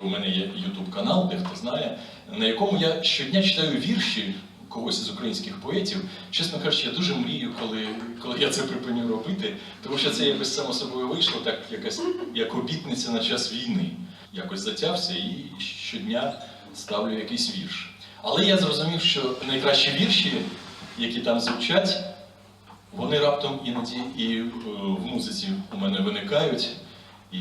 У мене є YouTube канал, де хто знає, на якому я щодня читаю вірші когось із українських поетів. Чесно кажучи, я дуже мрію, коли, коли я це припиню робити, тому що це якось само собою вийшло, так якась як обітниця на час війни. Якось затявся і щодня ставлю якийсь вірш. Але я зрозумів, що найкращі вірші, які там звучать, вони раптом іноді і е, в музиці у мене виникають і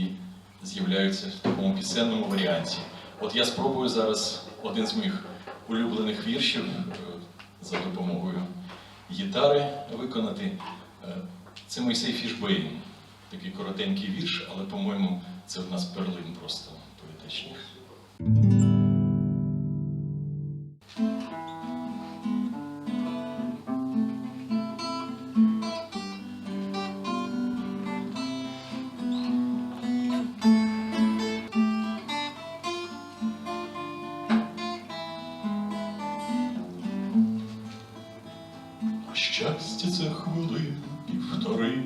з'являються в такому пісенному варіанті. От я спробую зараз один з моїх улюблених віршів е, за допомогою гітари виконати. Е, Це Мойсей Фішбейн. Такий коротенький вірш, але, по-моєму, це в нас перлин просто щастя це хвилин півтори,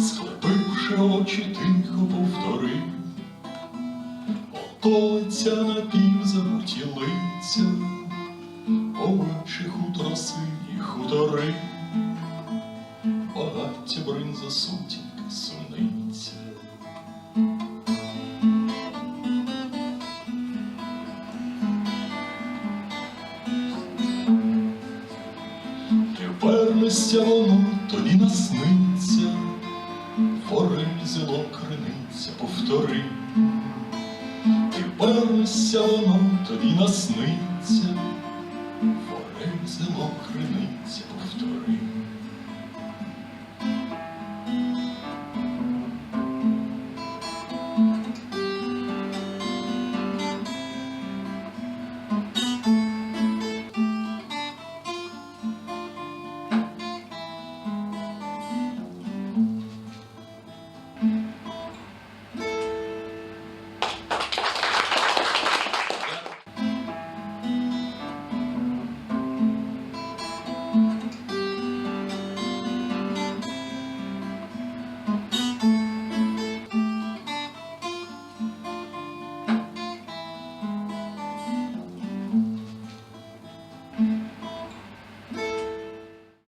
склепивши очі, тихо повтори, околиця напівзабуті лиця, овечі хутро сині хутори, багаття бринза сутінки листя воно тобі насниться, форель зело криниця, повтори. Тепер листя воно тобі насниться, форель зело криниця, повтори.